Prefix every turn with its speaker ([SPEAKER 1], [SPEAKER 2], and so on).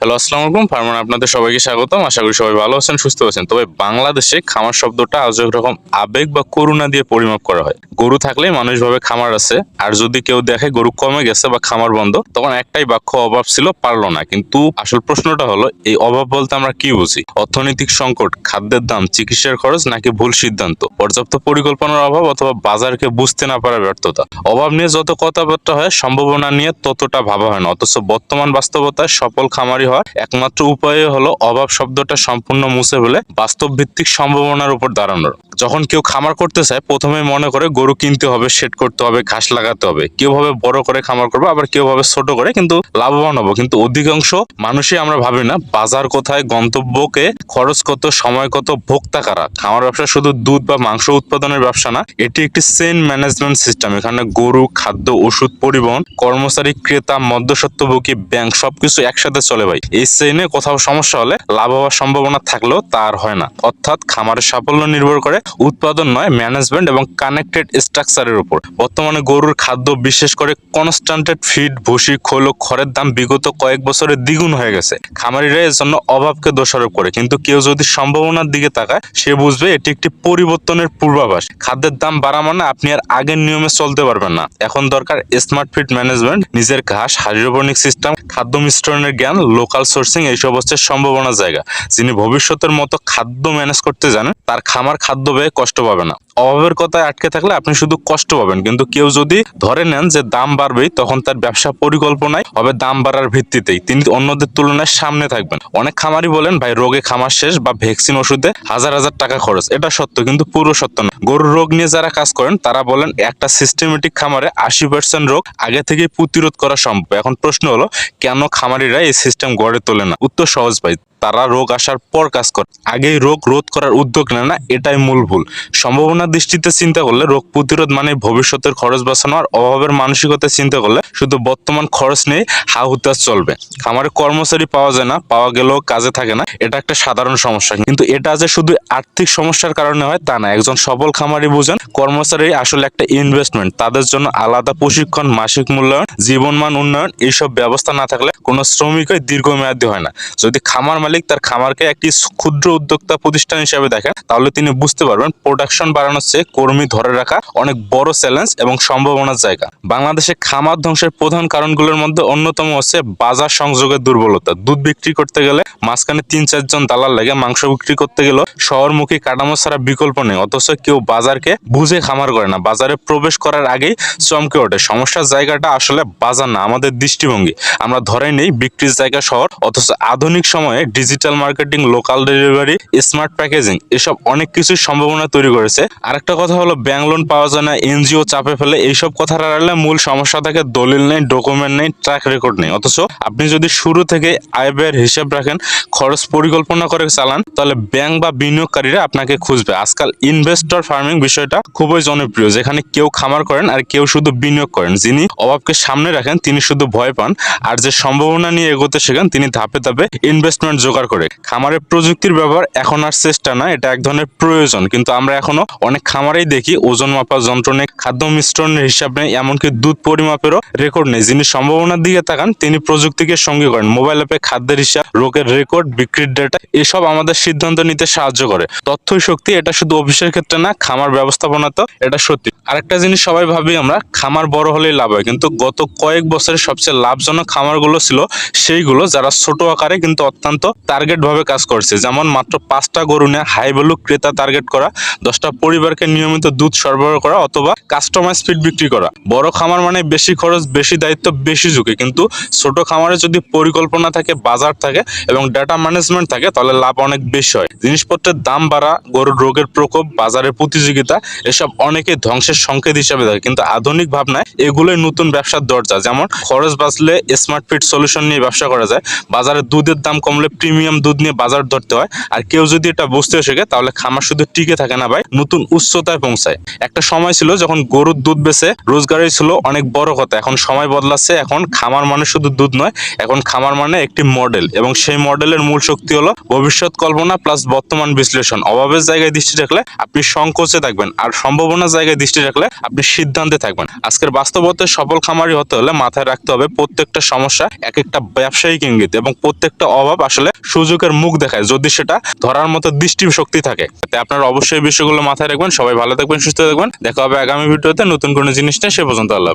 [SPEAKER 1] Hello, আসসালামু আলাইকুম। Farmer আপনাদের সবাইকে স্বাগতম। আশা করি সবাই ভালো আছেন, সুস্থ আছেন। তবে বাংলাদেশে খামার শব্দটা আজ রকম আবেগ বা করুণা দিয়ে পরিমাপ করা হয়। গরু থাকলেই মানুষ ভাবে খামার আছে, আর যদি কেউ দেখে গরু কমে গেছে বা খামার বন্ধ, তখন একটাই বাক্য অভাব ছিল, পারল না। কিন্তু আসল প্রশ্নটা হলো, এই অভাব বলতে আমরা কি বুঝি? অর্থনৈতিক সংকট, খাদ্যের দাম, চিকিৎসার খরচ, নাকি ভুল সিদ্ধান্ত? পর্যাপ্ত পরিকল্পনার অভাব অথবা বাজারকে বুঝতে না পারার ব্যর্থতা? অভাব নিয়ে যত কথাবার্তা হয়, সম্ভাবনা নিয়ে ততটা ভাবা হয় না। অথচ বর্তমান বাস্তবতায় সফল খামারি হওয়ার একমাত্র উপায় হলো অভাব শব্দটা সম্পূর্ণ মুছে ফেলে বাস্তব ভিত্তিক সম্ভাবনার উপর দাঁড়ানোর। যখন কেউ খামার করতে চায় প্রথমে মনে করে গরু কিনতে হবে সেট করতে হবে, ঘাস লাগাতে হবে। কেউ ভাবে বড় করে খামার করবে, আবার কেউ ভাবে ছোট করে, কিন্তু লাভবান হব। কিন্তু অধিকাংশ মানুষই আমরা ভাবি না, বাজার কোথায়, গন্তব্যকে খরচ কত, সময় কত, ভোক্তা কারা? খামার ব্যবসা শুধু দুধ বা মাংস উৎপাদনের ব্যবসা না, এটি একটি সেন ম্যানেজমেন্ট সিস্টেম। এখানে গরু, খাদ্য, ওষুধ, পরিবহন, কর্মচারী, ক্রেতা মধ্যস্বত্বভোগী ব্যাংক সবকিছু একসাথে চলে ভাই। এই চেইনে কোথাও সমস্যা হলে লাভ হওয়ার সম্ভাবনা থাকলেও তার হয় না। অর্থাৎ খামারের সাফল্য নির্ভর করে উৎপাদন নয় ম্যানেজমেন্ট এবং কানেক্টেড স্ট্রাকচারের উপর। বর্তমানে গরুর খাদ্য, বিশেষ করে কনস্ট্যান্টেড ফিড ভুসি, খোল ও খড়ের দাম বিগত কয়েক বছরে দ্বিগুণ হয়ে গেছে। খামারিরা এর জন্য অভাবকে দোষারোপ করে, কিন্তু কেউ যদি সম্ভাবনার দিকে তাকায়, সে বুঝবে এটি একটি পরিবর্তনের পূর্বাভাস। খাদ্যের দাম বাড়া মানে আপনি আর আগের নিয়মে চলতে পারবেন না। এখন দরকার স্মার্ট ফিড ম্যানেজমেন্ট নিজের ঘাস, হাইড্রোপনিক সিস্টেম খাদ্য মিশ্রণের জ্ঞান লোকাল সোর্সিং এইসব হচ্ছে সম্ভাবনা জায়গা। যিনি ভবিষ্যতের মতো খাদ্য ম্যানেজ করতে জানেন, তার খামার খাদ্য ব্যয়ে কষ্ট পাবে না। অভাবের কথায় আটকে থাকলে আপনি শুধু কষ্ট পাবেন। কিন্তু কেউ যদি ধরে নেন যে দাম বাড়বেই তখন তার ব্যবসা পরিকল্পনায় হবে দাম বাড়ার ভিত্তিতেই। তিনি অন্যদের তুলনায় সামনে থাকবেন। অনেক খামারি বলেন, ভাই, রোগে খামার শেষ বা ভ্যাকসিন ওষুধে হাজার হাজার টাকা খরচ। এটা সত্য, কিন্তু পুরো সত্য না গরুর রোগ নিয়ে যারা কাজ করেন, তারা বলেন, একটা সিস্টেমেটিক খামারে আশি পার্সেন্ট রোগ আগে থেকে প্রতিরোধ করা সম্ভব। এখন প্রশ্ন হলো, কেন খামারিরা এই সিস্টেম গড়ে তোলে না? উত্তর সহজ, ভাই, তারা রোগ আসার পর কাজ করে। আগেই রোগ রোধ করার উদ্যোগ নেয় না, এটাই মূল ভুল। সম্ভাবনার দৃষ্টিতে চিন্তা করলে রোগ প্রতিরোধ মানে ভবিষ্যতের খরচ বাঁচানো আর অভাবের মানসিকতা চিন্তা করলে শুধু বর্তমান খরচ নেই হা হুতাশ চলবে। খামারে কর্মচারী পাওয়া যায় না, পাওয়া গেলেও কাজে থাকে না। এটা একটা সাধারণ সমস্যা। কিন্তু এটা যে শুধু আর্থিক সমস্যার কারণে হয় তা না, একজন সফল খামারি বুঝেন, কর্মচারী আসলে একটা ইনভেস্টমেন্ট তাদের জন্য আলাদা প্রশিক্ষণ, মাসিক মূল্যায়ন, জীবনমান উন্নয়ন এইসব ব্যবস্থা না থাকলে কোনো শ্রমিকই দীর্ঘমেয়াদী হয় না। যদি খামার মালিক তার খামারকে একটি ক্ষুদ্র উদ্যোক্তা প্রতিষ্ঠান হিসেবে দেখেন, তাহলে তিনি বুঝতে পারবেন প্রোডাকশন বাড়ানোর চেয়ে কর্মী ধরে রাখা অনেক বড় চ্যালেঞ্জ এবং সম্ভাবনার জায়গা। বাংলাদেশে খামার ধ্বংসের প্রধান কারণগুলোর মধ্যে অন্যতম হচ্ছে বাজার সংযোগের দুর্বলতা। দুধ বিক্রি করতে গেলে মাঝখানে তিন চারজন দালাল লাগে মাংস বিক্রি করতে গেলেও শহরমুখী কাঠামো ছাড়া বিকল্প নেই, অথচ কেউ বাজারকে বুঝে খামার করে না। বাজারে প্রবেশ করার আগেই চমকে ওঠে। সমস্যার জায়গাটা আসলে বাজার না, আমাদের দৃষ্টিভঙ্গি। আমরা ধরে নেই বিক্রির জায়গা শহর, অথচ আধুনিক সময়ে digital marketing local delivery smart packaging এসব অনেক কিছুর সম্ভাবনা তৈরি করেছে। আরেকটা কথা হলো ব্যাংক লোন পাওয়া যায় না এনজিও চাপে ফেলে এইসব কথা আড়ালে মূল সমস্যা থাকে দলিল নেই ডকুমেন্ট নেই ট্র্যাক রেকর্ড নেই। অথচ আপনি যদি শুরু থেকে আয় ব্যয়ের হিসাব রাখেন, খরচ পরিকল্পনা করে চালান, তাহলে ব্যাংক বা বিনিয়োগকারীরা আপনাকে খুঁজবে। আজকাল ইনভেস্টর ফার্মিং বিষয়টা খুবই জনপ্রিয়, যেখানে কেউ খামার করেন আর কেউ শুধু বিনিয়োগ করেন। যিনি অভাবকে সামনে রাখেন, তিনি শুধু ভয় পান, আর যে সম্ভাবনা নিয়ে এগোতে শেখেন, তিনি ধাপে ধাপে ইনভেস্টমেন্ট জোগাড় করে। খামারের প্রযুক্তির ব্যবহার এখন আর চেষ্টা না এটা এক ধরনের প্রয়োজন। কিন্তু আমরা এখনও অনেক খামারেই দেখি ওজন মাপার যন্ত্র নেই খাদ্য মিশ্রণের হিসাব নেই এমনকি দুধ পরিমাপেরও রেকর্ড নেই। যিনি সম্ভাবনার দিকে তাকান, তিনি প্রযুক্তিকে সঙ্গে করেন। মোবাইল অ্যাপে খাদ্যের হিসাব, রোগের রেকর্ড বিক্রির ডেটা এসব আমাদের সিদ্ধান্ত নিতে সাহায্য করে। তথ্যই শক্তি, এটা শুধু অফিসের ক্ষেত্রে না, খামার ব্যবস্থাপনা তো এটা সত্যি। আরেকটা জিনিস সবাই ভাবি আমরা, খামার বড় হলেই লাভ হয়। কিন্তু গত কয়েক বছরের সবচেয়ে লাভজনক খামারগুলো ছিল সেইগুলো, যারা ছোট আকারে কিন্তু অত্যন্ত টার্গেট ভাবে কাজ করছে। যেমন মাত্র পাঁচটা গরু নিয়ে হাই ভ্যালু ক্রেতা টার্গেট করা, দশটা পরিবারকে নিয়মিত দুধ সরবরাহ করা অথবা কাস্টমাইজ ফিড বিক্রি করা। বড় খামার মানে বেশি খরচ, বেশি দায়িত্ব, বেশি ঝুঁকি। কিন্তু ছোট খামারে যদি পরিকল্পনা থাকে, বাজার থাকে এবং ডাটা ম্যানেজমেন্ট থাকে, তাহলে লাভ অনেক বেশি হয়। জিনিসপত্রের দাম বাড়া, গরুর রোগের প্রকোপ, বাজারের প্রতিযোগিতা, এসব অনেকে ধ্বংসের সংকেত হিসাবে দেখে কিন্তু আধুনিক ভাবনায় এগুলোই নতুন ব্যবসার দরজা। যেমন খরচ বাঁচলে স্মার্ট ফিড সলিউশন নিয়ে ব্যবসা করা যায়। বাজারে দুধের দাম কমলে প্রিমিয়াম দুধ নিয়ে বাজার ধরতে হয়। আর কেউ যদি এটা বুঝতে শেখে, তাহলে খামার শুধু টিকে থাকে না ভাই। নতুন উচ্চতায় পৌঁছায়। একটা সময় ছিল যখন গরুর দুধ বেচে রোজগারই ছিল অনেক বড় কথা। এখন সময় বদলাচ্ছে, এখন খামার মানে শুধু দুধ নয়, এখন খামার মানে একটি মডেল এবং সেই মডেলের মূল শক্তি হলো ভবিষ্যৎ কল্পনা প্লাস বর্তমান বিশ্লেষণ। অভাবের জায়গায় দৃষ্টি রাখলে আপনি সংকোচে থাকবেন আর সম্ভাবনার জায়গায় দৃষ্টি রাখলে আপনি সিদ্ধান্তে থাকবেন। আজকের বাস্তবতায় সফল খামারি হতে হলে মাথায় রাখতে হবে প্রত্যেকটা সমস্যা এক একটা ব্যবসায়িক ইঙ্গিত এবং প্রত্যেকটা অভাব আসলে সুযোগের মুখ দেখায়। যদি সেটা ধরার মতো দৃষ্টি শক্তি থাকে তাই আপনার অবশ্যই বিষয়গুলো মাথায় সবাই ভালো থাকবেন, সুস্থ থাকবেন দেখা হবে আগামী ভিডিওতে নতুন কোনো জিনিস নিয়ে সে পর্যন্ত আল্লাহ।